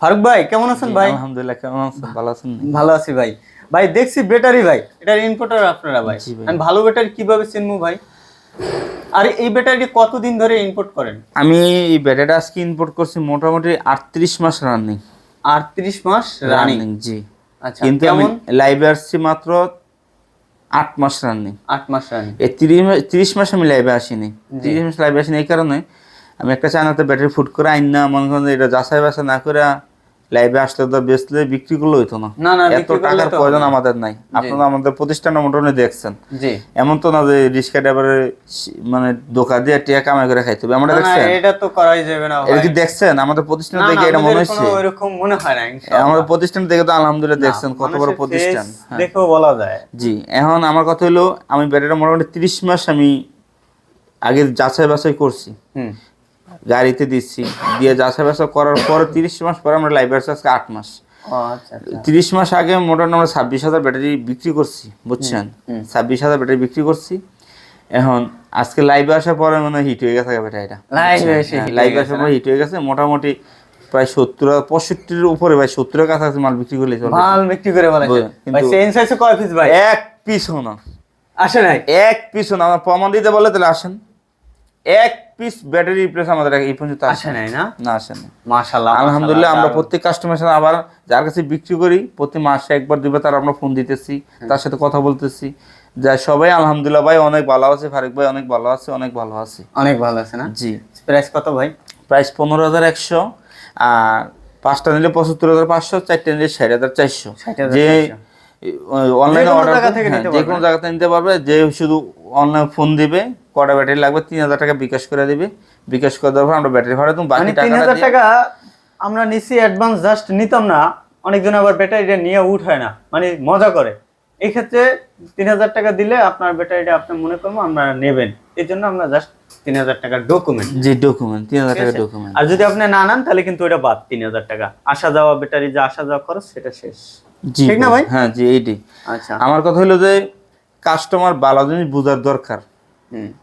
ফারুক ভাই কেমন আছেন ভাই? আলহামদুলিল্লাহ কেমন আছেন? ভালো আছেন ভালো আছি ভাই। ভাই দেখছি ব্যাটারি ভাই এটার ইনপুটার আপনারা ভাই। ভালো ব্যাটারি কীভাবে চিনবো ভাই? আর এই ব্যাটারিটি কতদিন ধরে ইনপুট করেন? আমি এই ব্যাটারিটা আজকে ইম্পোর্ট করছি মোটামুটি আটত্রিশ মাস রানিং আটত্রিশ মাস রানিং জি। আচ্ছা কিন্তু আমি লাইভে আসছি মাত্র আট মাস রানিং আট মাস রানিং এই তিরিশ মাস তিরিশ মাস আমি লাইভে আসিনি। তিরিশ মাস লাইভে আসিনি এই কারণে আমি একটা চায়নাতে ব্যাটারি ফুট করে আইন না মনে করেন এটা যাচাই বাছাই না করে লাইভে আসলে তো বেচলে বিক্রি করলে হইতো না। না না এত টাকার প্রয়োজন আমাদের নাই। আপনারা আমাদের প্রতিষ্ঠানটা মোটামুটি দেখছেন। জি। এমন তো না যে রিক্সা ড্রাইভারে মানে দোকান দিয়ে টিয়া কামাই করে খাইতে হবে। আমরা দেখছেন? এটা তো করাই যাবে না এটা কি দেখছেন? আমাদের প্রতিষ্ঠান দেখে এটা মনে হচ্ছে? ওইরকম মনে হয় না। আমাদের প্রতিষ্ঠান দেখে তো আলহামদুলিল্লাহ দেখছেন কত বড় প্রতিষ্ঠান। হ্যাঁ। বলা যায়। জি এখন আমার কথা হলো আমি ব্যাটারিটা মোটামুটি তিরিশ মাস আমি আগে যাচাই বাছাই করছি। হুম। গাড়িতে দিচ্ছি। দিয়ে যাচাই বাছাই করার পরে তিরিশ মাস পরে আমরা লাইভ আসছি আজকে আট মাস। আচ্ছা আচ্ছা। তিরিশ মাস আগে মোটামুটি আমরা ছাব্বিশ হাজার ব্যাটারি বিক্রি করছি বুঝছেন? ছাব্বিশ হাজার ব্যাটারি বিক্রি করছি। এখন আজকে লাইভে আসার পরে মানে হিট হয়ে গেছে ব্যাটারিটা হয়ে লাইভে আসার পরে হিট হয়ে গেছে। মোটামুটি প্রায় সত্তর পঁয়ষট্টির উপরে ভাই সত্তরের কাছাকাছি মাল বিক্রি করলে। মাল বিক্রি করে হয়েছে কয় পিস ভাই? এক পিস না। আসে নাই? এক পিস না। আমার প্রমাণ দিতে বলে তাহলে আসেন। এক পিস ব্যাটারি রিপ্লেস আমাদের এই পর্যন্ত আসে আসে নাই। না? না আসেন না মাশাআল্লাহ আলহামদুলিল্লাহ আমরা প্রত্যেক কাস্টমার সাথে আবার যার কাছে বিক্রি করি প্রতি মাসে একবার দুবার তার আমরা ফোন দিতেছি তার সাথে কথা বলতেছি। যা সবাই আলহামদুলিল্লাহ ভাই অনেক ভালো আছে ফারুক ভাই অনেক ভালো আছে অনেক ভালো আছে। অনেক ভালো আছে না? জি। প্রাইস কত ভাই? প্রাইস পনেরো হাজার একশো আর পাঁচটা নিলে পঁচাত্তর হাজার পাঁচশো চারটে নিলে ষাট হাজার চারশো। যে অনলাইনে অর্ডার জায়গা থেকে নিতে যে কোনো জায়গাতে নিতে পারবে যে শুধু অনলাইন ফোন দিবে কটা ব্যাটারি লাগবে? তিন হাজার টাকা বিকাশ করে দিবে। বিকাশ করে দেওয়ার পর আমরা ব্যাটারি ভাড়া দেবো বাকি মানে তিন হাজার টাকা আমরা নিচ্ছি অ্যাডভান্স জাস্ট নিতাম না। অনেকজন আবার ব্যাটারিটা নিয়ে উঠায় না। মানে মজা করে। এই ক্ষেত্রে তিন হাজার টাকা দিলে আপনার ব্যাটারিটা আপনি মনে করব আমরা নেবেন। এই জন্য আমরা জাস্ট তিন হাজার টাকার ডকুমেন্ট যে ডকুমেন্ট তিন হাজার টাকা ডকুমেন্ট আর যদি আপনি না নেন তাহলে কিন্তু ওটা বাদ তিন হাজার টাকা। আসা যাওয়া ব্যাটারি যে আসা যাওয়া খরচ সেটা শেষ। জি ঠিক না ভাই? হ্যাঁ জি এইটি আচ্ছা। আমার কথা হলো যে কাস্টমার ভালো জিনিস বোঝার দরকার।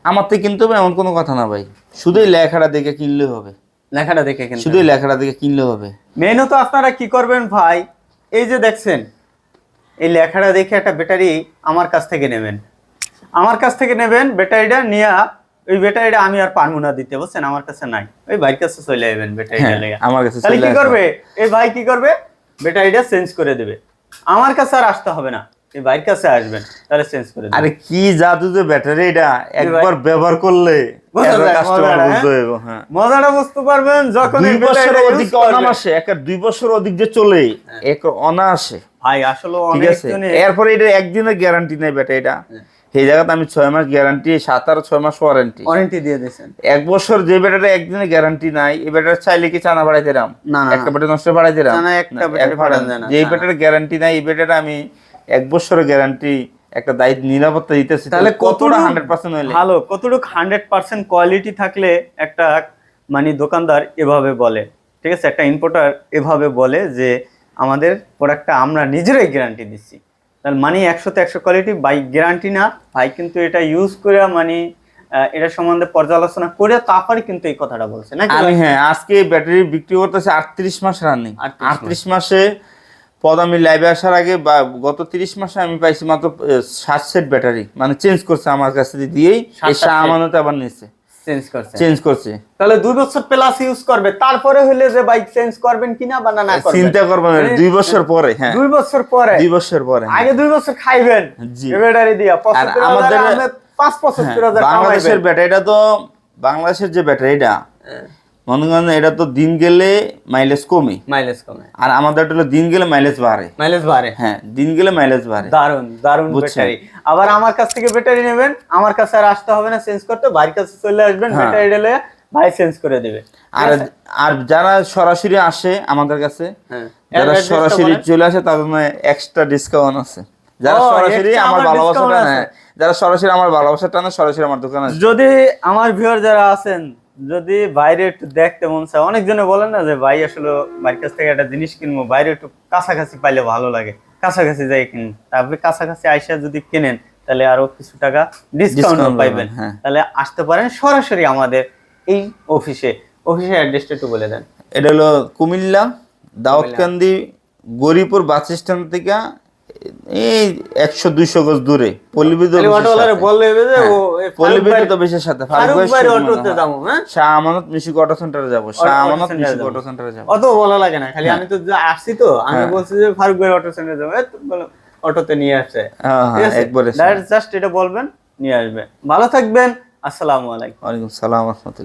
আমার থেকে কিনতে হবে এমন কোনো কথা না ভাই। শুধুই লেখাটা দেখে কিনলে হবে। লেখাটা দেখে কিন্তু শুধুই লেখাটা দেখে কিনলে হবে। মেনও তো আপনারা কি করবেন ভাই? এই যে দেখছেন এই লেখাটা দেখে একটা ব্যাটারি আমার কাছ থেকে নেবেন। আমার কাছ থেকে নেবেন ব্যাটারিটা নিয়ে ওই ব্যাটারিটা আমি আর পারব না দিতে বুঝছেন? আমার কাছে নাই। ওই ভাইয়ের কাছে চলে যাবেন ব্যাটারিটা হ্যাঁ, লেগে আমার কাছে তাহলে কি করবে? এই ভাই কি করবে? ব্যাটারিটা চেঞ্জ করে দেবে। আমার কাছে আর আসতে হবে না। কাছে আসবেন তাহলে চেঞ্জ করে আরে কি জাদু যে ব্যাটারি এটা একবার ব্যবহার করলে বোঝা মজাটা, বুঝতে হ্যাঁ? হ্যাঁ। মজাটা বুঝতে পারবেন যখন দুই বছর অধিক অনামাসে একটা দুই বছর অধিক যে চলে এক অনায়াসে। ভাই আসলে ঠিক আছে? এরপরে এটা একদিনের গ্যারান্টি নেই ব্যাটারিটা সেই জায়গাতে আমি ছয় মাস গ্যারান্টি সাত আর ছয় মাস ওয়ারেন্টি ওয়ারেন্টি দিয়ে দিয়েছেন। এক বছর যে ব্যাটারি একদিনের গ্যারান্টি নাই এই ব্যাটারি চাইলে কি চানা বাড়াইতে রাম না, একটা ব্যাটারি নষ্ট বাড়াইতে রাম একটা না, ব্যাটারি এক বাড়ানো যায় না, যে ব্যাটারি গ্যারান্টি নাই এই ব্যাটারি আমি এক বছরের গ্যারান্টি একটা দায়িত্ব নিরাপত্তা দিতেছি তাহলে কতটা হান্ড্রেড পার্সেন্ট ভালো কতটুকু হান্ড্রেড পার্সেন্ট কোয়ালিটি থাকলে একটা মানে দোকানদার এভাবে বলে ঠিক আছে? একটা ইম্পোর্টার এভাবে বলে যে আমাদের প্রোডাক্টটা আমরা নিজেরাই গ্যারান্টি দিচ্ছি। তাহলে মানে একশোতে একশো কোয়ালিটি বাই গ্যারান্টি না ভাই কিন্তু এটা ইউজ করে মানে এটা সম্বন্ধে পর্যালোচনা করে তারপরে কিন্তু এই কথাটা বলছে না আমি হ্যাঁ আজকে ব্যাটারি বিক্রি করতেছে আটত্রিশ মাস রানিং 38 আটত্রিশ মাসে পদ আমি লাইভে আসার আগে বা গত তিরিশ মাসে আমি পাইছি মাত্র সাত সেট ব্যাটারি মানে চেঞ্জ করছে আমার কাছে দিয়েই এসে আমানত আবার নিচ্ছে চেঞ্জ করছে। চেঞ্জ করছে। তাহলে দুই বছর প্লাস ইউজ করবে। তারপরে হইলে যে বাইক চেঞ্জ করবেন কিনা বা না না চিন্তা করবেন দুই বছর পরে হ্যাঁ। দুই বছর পরে। দুই বছর পরে হ্যাঁ। আগে দুই বছর খাইবেন জি। ব্যাটারি দিয়া। আমাদের- পাঁচ পঁচাত্তর হাজার হ্যাঁ, বাংলাদেশের কামাইবেন। ব্যাটারিটা তো বাংলাদেশের যে ব্যাটারিটা মনে করেন এটা তো দিন গেলে মাইলেজ কমে। মাইলেজ কমে। আর আমাদের হলো দিন গেলে মাইলেজ বাড়ে। মাইলেজ বাড়ে। হ্যাঁ দিন গেলে মাইলেজ বাড়ে। দারুণ দারুণ ব্যাটারি। আবার আমার কাছ থেকে ব্যাটারি নেবেন আমার কাছে আর আসতে হবে না চেঞ্জ করতে। ভাইয়ের কাছে চলে আসবেন হ্যাঁ। ব্যাটারি দিলে ভাই চেঞ্জ করে দিবে। আর আর যারা সরাসরি আসে আমাদের কাছে হ্যাঁ। যারা সরাসরি চলে আসে তাদের এক্সট্রা ডিসকাউন্ট আছে। যারা সরাসরি আমার ভালোবাসা টানে যারা সরাসরি আমার ভালোবাসা টানে সরাসরি আমার দোকানে যদি আমার ভিউয়ার যারা আছেন যদি বাইরে একটু দেখতে মন চায় অনেকজনে বলেন না যে ভাই আসলে ভাইয়ের কাছ থেকে একটা জিনিস কিনবো বাইরে একটু কাছাকাছি পাইলে ভালো লাগে। কাছাকাছি যাই কিনুন। তারপরে কাছাকাছি আইসা যদি কেনেন তাহলে আরও কিছু টাকা ডিসকাউন্ট পাইবেন। হ্যাঁ। তাহলে আসতে পারেন সরাসরি আমাদের এই অফিসে। অফিসের অ্যাড্রেসটা একটু বলে দেন। এটা হলো কুমিল্লা দাউদকান্দি গরিপুর বাস স্ট্যান্ড থেকে এই একশো দুইশো গজ দূরে। সাথে। হ্যাঁ শাহ আমানত মিশুক অটো সেন্টারে যাব। শাহ আমানত অটো সেন্টারে যাব। অত বলা লাগে না খালি আমি তো আসছি তো আমি হ্যাঁ। বলছি যে ফারুক ভাই অটো সেন্টারে যাব। অটোতে নিয়ে আসছে। হ্যাঁ হ্যাঁ একবারে জাস্ট এটা বলবেন নিয়ে আসবে। ভালো থাকবেন আসসালামু আলাইকুম। ওয়ালাইকুম সালাম রহমতুল্লাহ